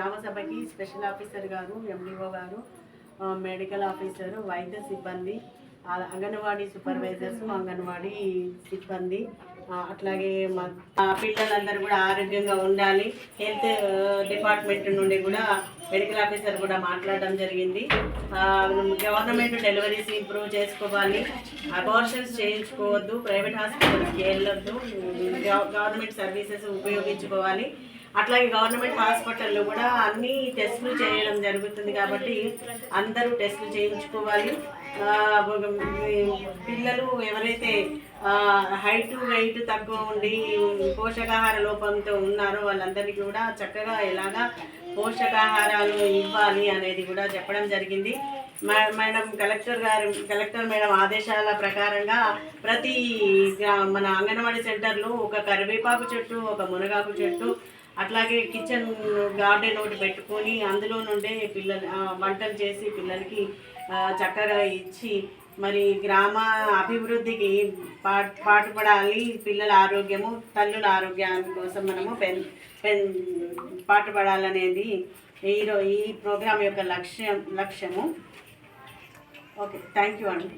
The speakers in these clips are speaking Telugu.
గ్రామ సభకి స్పెషల్ ఆఫీసర్ గారు ఎండిఓ గారు మెడికల్ ఆఫీసర్ వైద్య సిబ్బంది అంగన్వాడీ సూపర్వైజర్స్ అంగన్వాడీ సిబ్బంది అట్లాగే మా పిల్లలందరూ కూడా ఆరోగ్యంగా ఉండాలి. హెల్త్ డిపార్ట్మెంట్ నుండి కూడా మెడికల్ ఆఫీసర్ కూడా మాట్లాడడం జరిగింది. గవర్నమెంట్ డెలివరీస్ ఇంప్రూవ్ చేసుకోవాలి. అబార్షన్స్ చేయించుకోవద్దు ప్రైవేట్ హాస్పిటల్స్కి వెళ్ళొద్దు. గవర్నమెంట్ సర్వీసెస్ ఉపయోగించుకోవాలి. అట్లాగే గవర్నమెంట్ హాస్పిటల్లో కూడా అన్ని టెస్టులు చేయడం జరుగుతుంది కాబట్టి అందరూ టెస్టులు చేయించుకోవాలి. పిల్లలు ఎవరైతే హైట్ వెయిట్ తక్కువ ఉండి పోషకాహార లోపంతో ఉన్నారో వాళ్ళందరికీ కూడా చక్కగా ఎలాగా పోషకాహారాలు ఇవ్వాలి అనేది కూడా చెప్పడం జరిగింది. మేడం కలెక్టర్ గారు కలెక్టర్ మేడం ఆదేశాల ప్రకారంగా ప్రతి మన అంగన్వాడీ సెంటర్లో ఒక కరివేపాకు చెట్టు ఒక మునగాకు చెట్టు అట్లాగే కిచెన్ గార్డెన్ ఒకటి పెట్టుకొని అందులో నుండే పిల్లలు వంటలు చేసి పిల్లలకి చక్కగా ఇచ్చి మరి గ్రామ అభివృద్ధికి పా పాటుపడాలి. పిల్లల ఆరోగ్యము తల్లుల ఆరోగ్యాన్ని కోసం మనము పెన్ పెన్ పాటుపడాలనేది ఈ ఈ ప్రోగ్రాం యొక్క లక్ష్యం లక్ష్యము. ఓకే థ్యాంక్ యూ అండి.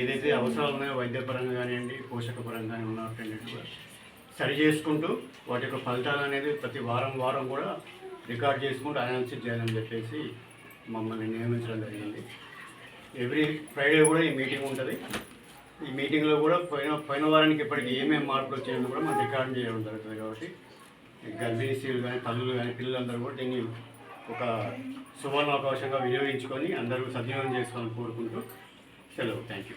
ఏదైతే అవసరాలు ఉన్నాయో వైద్యపరంగా కానివ్వండి పోషక పరంగా కానీ ఉన్నటువంటి సరి చేసుకుంటూ వాటి యొక్క ఫలితాలు అనేది ప్రతి వారం వారం కూడా రికార్డ్ చేసుకుంటూ అనౌన్స్ చేయాలని చెప్పేసి మమ్మల్ని నియమించడం జరిగింది. ఎవ్రీ ఫ్రైడే కూడా ఈ మీటింగ్ ఉంటుంది. ఈ మీటింగ్లో కూడా పోయిన పోయిన వారానికి ఇప్పటికి ఏమేమి మార్పులు వచ్చాయని కూడా మనం రికార్డ్ చేయడం జరుగుతుంది కాబట్టి గర్భిణీ స్త్రీలు కానీ తల్లులు కానీ పిల్లలందరూ కూడా దీన్ని ఒక సువర్ణ అవకాశంగా వినియోగించుకొని అందరూ సద్వినియోగం చేసుకోవాలని కోరుకుంటూ సెలవు. Thank you